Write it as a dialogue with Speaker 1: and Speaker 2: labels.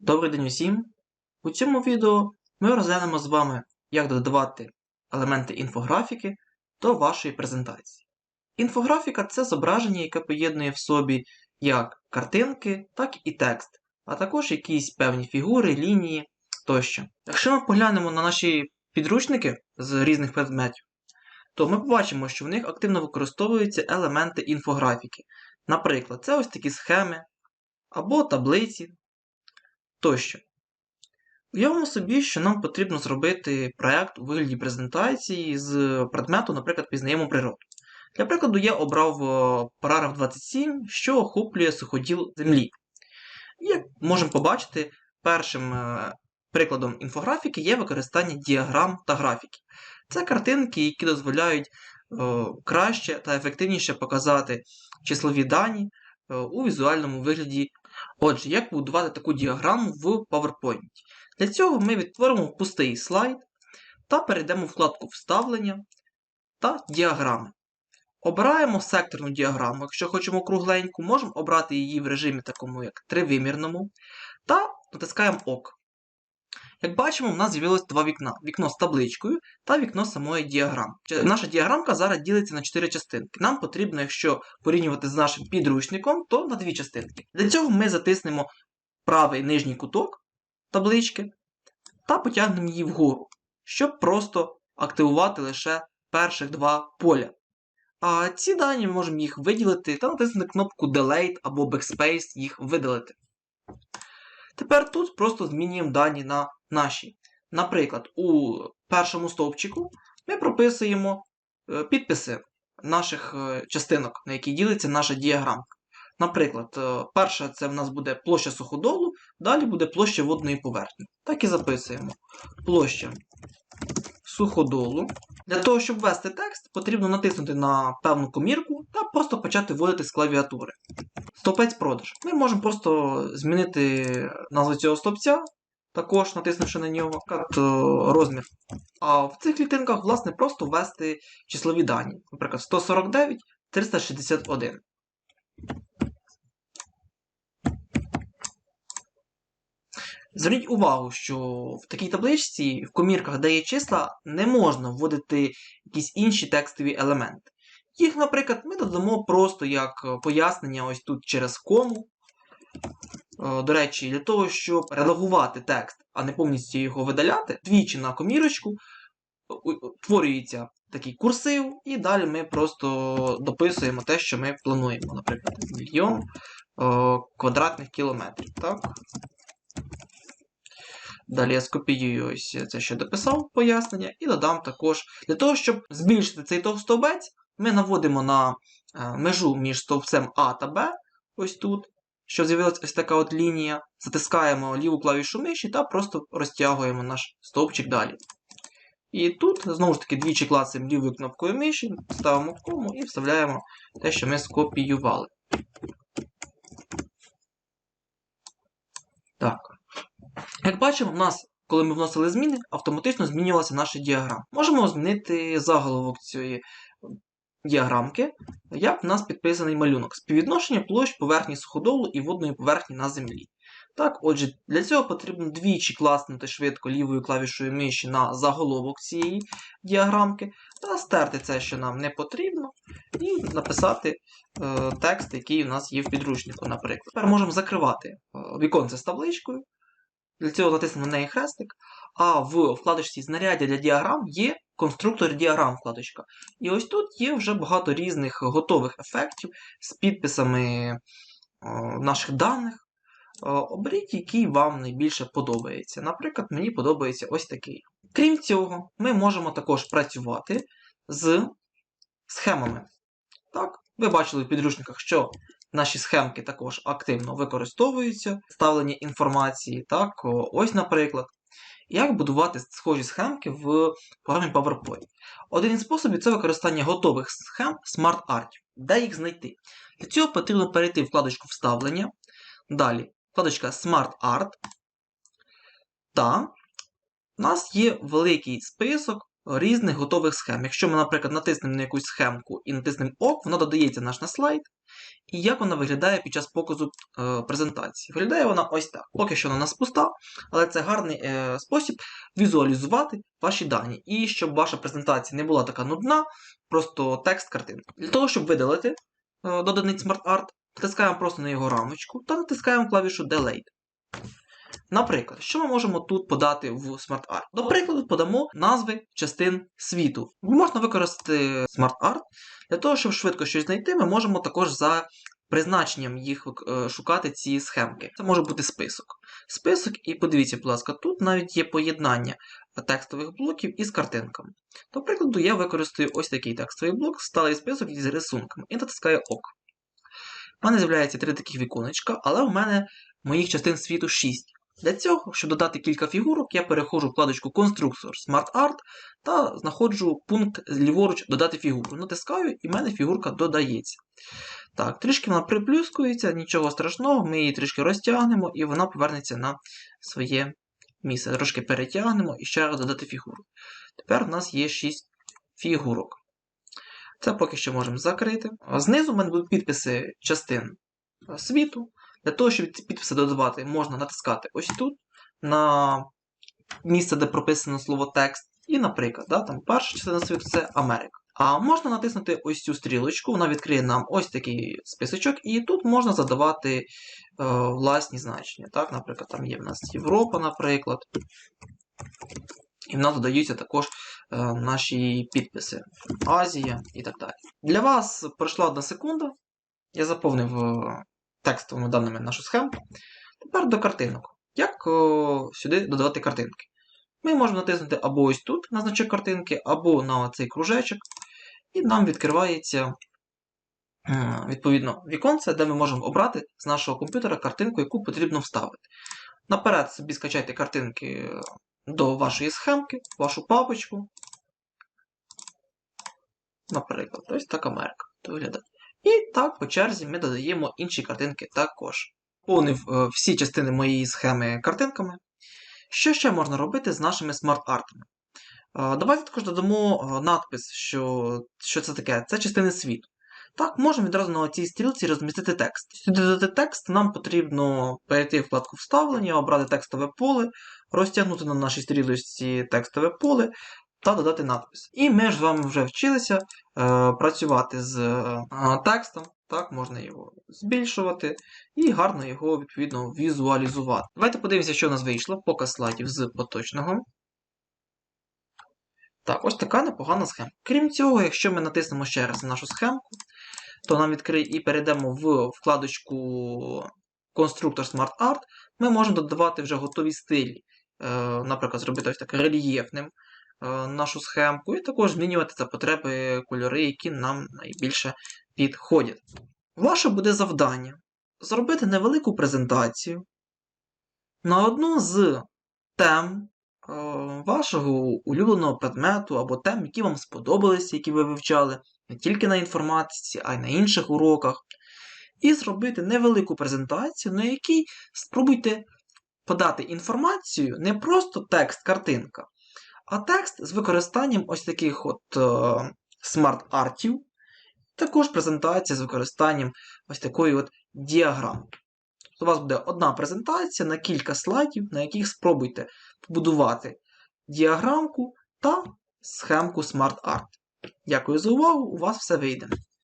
Speaker 1: Добрий день усім! У цьому відео ми розглянемо з вами, як додавати елементи інфографіки до вашої презентації. Інфографіка це зображення, яке поєднує в собі як картинки, так і текст, а також якісь певні фігури, лінії тощо. Якщо ми поглянемо на наші підручники з різних предметів, то ми побачимо, що в них активно використовуються елементи інфографіки. Наприклад, це ось такі схеми або таблиці тощо. Уявимо собі, що нам потрібно зробити проєкт у вигляді презентації з предмету, наприклад, пізнаємо природу. Для прикладу, я обрав е, параграф 27, що охоплює суходіл Землі. Як можемо побачити, першим е, прикладом інфографіки є використання діаграм та графіків. Це картинки, які дозволяють е, краще та ефективніше показати числові дані у візуальному вигляді Отже, як будувати таку діаграму в PowerPoint? Для цього ми відтворимо пустий слайд та перейдемо в вкладку Вставлення та діаграми. Обираємо секторну діаграму, якщо хочемо кругленьку, можемо обрати її в режимі такому як тривимірному, та натискаємо ОК. Як бачимо, в нас з'явилось два вікна: вікно з табличкою та вікно самої діаграми. Наша діаграмка зараз ділиться на 4 частинки. Нам потрібно, якщо порівнювати з нашим підручником, то на дві частинки. Для цього ми затиснемо правий нижній куток таблички та потягнемо її вгору, щоб просто активувати лише перших два поля. А ці дані ми можемо їх виділити та натиснути кнопку Delete або Backspace їх видалити. Тепер тут просто змінюємо дані на наші. Наприклад, у першому стовпчику ми прописуємо е, підписи наших е, частинок, на які ділиться наша діаграмка. Наприклад, е, перша це в нас буде площа суходолу, далі буде площа водної поверхні. Так і записуємо. Площа суходолу. Для того, щоб ввести текст, потрібно натиснути на певну комірку та просто почати вводити з клавіатури. Стопець продаж. Ми можемо просто змінити назву цього стопця, також натиснувши на нього наприклад, розмір. А в цих клітинках, власне, просто ввести числові дані. Наприклад, 149, 361. Зверніть увагу, що в такій табличці, в комірках, де є числа, не можна вводити якісь інші текстові елементи. Їх, наприклад, ми додамо просто як пояснення ось тут через кому. Е, До речі, для того, щоб редагувати текст, а не повністю його видаляти, двічі на комірочку утворюється такий курсив, і далі ми просто дописуємо те, що ми плануємо. Наприклад, мільйон е, квадратних кілометрів. Так? Далі я скопіюю ось це, що дописав пояснення, і додам також. Для того, щоб збільшити цей стовбець, ми наводимо на е, межу між стовпцем А та Б, ось тут, що з'явилася ось така от лінія. Затискаємо ліву клавішу миші та просто розтягуємо наш стовпчик далі. І тут, знову ж таки, двічі клацаємо лівою кнопкою миші, ставимо кому і вставляємо те, що ми скопіювали. Так. Як бачимо, в нас, коли ми вносили зміни, автоматично змінювалася наша діаграма. Можемо змінити заголовок цієї діаграмки, як в нас підписаний малюнок. Співвідношення площ поверхні суходолу і водної поверхні на землі. Так, отже, для цього потрібно двічі класнути швидко лівою клавішою миші на заголовок цієї діаграмки, та стерти це, що нам не потрібно, і написати е, текст, який у нас є в підручнику, наприклад. Тепер можемо закривати е, віконце з табличкою. Для цього натиснемо на неї хрестик. А в вкладочці знаряддя для діаграм є конструктор діаграм вкладочка. І ось тут є вже багато різних готових ефектів з підписами о, наших даних. О, оберіть, який вам найбільше подобається. Наприклад, мені подобається ось такий. Крім цього, ми можемо також працювати з схемами. Так, Ви бачили в підручниках, що Наші схемки також активно використовуються, ставлення інформації. Так, Ось, наприклад, як будувати схожі схемки в програмі PowerPoint. Один із способів це використання готових схем SmartArt. Де їх знайти? Для цього потрібно перейти в вкладочку Вставлення. Далі вкладочка SmartArt. Та у нас є великий список різних готових схем. Якщо ми, наприклад, натиснемо на якусь схемку і натиснемо ок, вона додається наш на слайд. І як вона виглядає під час показу е, презентації? Виглядає вона ось так. Поки що вона у нас пуста, але це гарний е, спосіб візуалізувати ваші дані. І щоб ваша презентація не була така нудна, просто текст картинки. Для того, щоб видалити е, доданий SmartArt, натискаємо просто на його рамочку та натискаємо клавішу Delete. Наприклад, що ми можемо тут подати в SmartArt? До прикладу, подамо назви частин світу. Можна використати SmartArt для того, щоб швидко щось знайти, ми можемо також за призначенням їх е, шукати ці схемки. Це може бути список. Список, і подивіться, будь ласка, тут навіть є поєднання текстових блоків із картинками. До прикладу, я використаю ось такий текстовий блок, сталий список із рисунками, і натискаю ОК. У мене з'являється три таких віконечка, але у мене моїх частин світу 6. Для цього, щоб додати кілька фігурок, я переходжу вкладочку Конструктор Smart Art та знаходжу пункт ліворуч Додати фігуру. Натискаю, і в мене фігурка додається. Так, трішки вона приплюскується, нічого страшного, ми її трішки розтягнемо, і вона повернеться на своє місце. Трошки перетягнемо і ще раз додати фігуру. Тепер у нас є 6 фігурок. Це поки що можемо закрити. Знизу в мене будуть підписи частин світу. Для того, щоб ці підписи додавати, можна натискати ось тут, на місце, де прописано слово текст. І, наприклад, да, там перша частина світу це Америка. А можна натиснути ось цю стрілочку, вона відкриє нам ось такий списочок, і тут можна задавати е, власні значення. Так, Наприклад, там є в нас Європа, наприклад. І в нас додаються також е, наші підписи Азія і так далі. Для вас пройшла одна секунда. Я заповнив е, текстовими даними нашу схему. Тепер до картинок. Як о, сюди додавати картинки? Ми можемо натиснути або ось тут на значок картинки, або на цей кружечок, і нам відкривається е, відповідно віконце, де ми можемо обрати з нашого комп'ютера картинку, яку потрібно вставити. Наперед собі скачайте картинки до вашої схемки, вашу папочку. Наприклад, ось так Америка виглядає. І так, по черзі ми додаємо інші картинки також. Повнив е, всі частини моєї схеми картинками. Що ще можна робити з нашими смарт-артами? Е, давайте також додамо е, надпис, що що це таке. Це частини світу. Так, можемо відразу на цій стрілці розмістити текст. Щоб додати текст, нам потрібно перейти в вкладку вставлення, обрати текстове поле, розтягнути на нашій стрілочці текстове поле та додати надпис. І ми ж з вами вже вчилися е, працювати з е, текстом. Так, можна його збільшувати і гарно його, відповідно, візуалізувати. Давайте подивимося, що у нас вийшло. Показ слайдів з поточного. Так, ось така непогана схема. Крім цього, якщо ми натиснемо ще раз на нашу схемку, то нам відкриє і перейдемо в вкладочку Конструктор Smart Art, ми можемо додавати вже готові стилі. Е, наприклад, зробити ось так рельєфним нашу схемку, і також змінювати за потреби кольори, які нам найбільше підходять. Ваше буде завдання зробити невелику презентацію на одну з тем е, вашого улюбленого предмету або тем, які вам сподобалися, які ви вивчали, не тільки на інформатиці, а й на інших уроках. І зробити невелику презентацію, на якій спробуйте подати інформацію не просто текст-картинка, а текст з використанням ось таких от е, смарт-артів, також презентація з використанням ось такої от діаграми. Тобто у вас буде одна презентація на кілька слайдів, на яких спробуйте побудувати діаграмку та схемку Art. Дякую за увагу! У вас все вийде.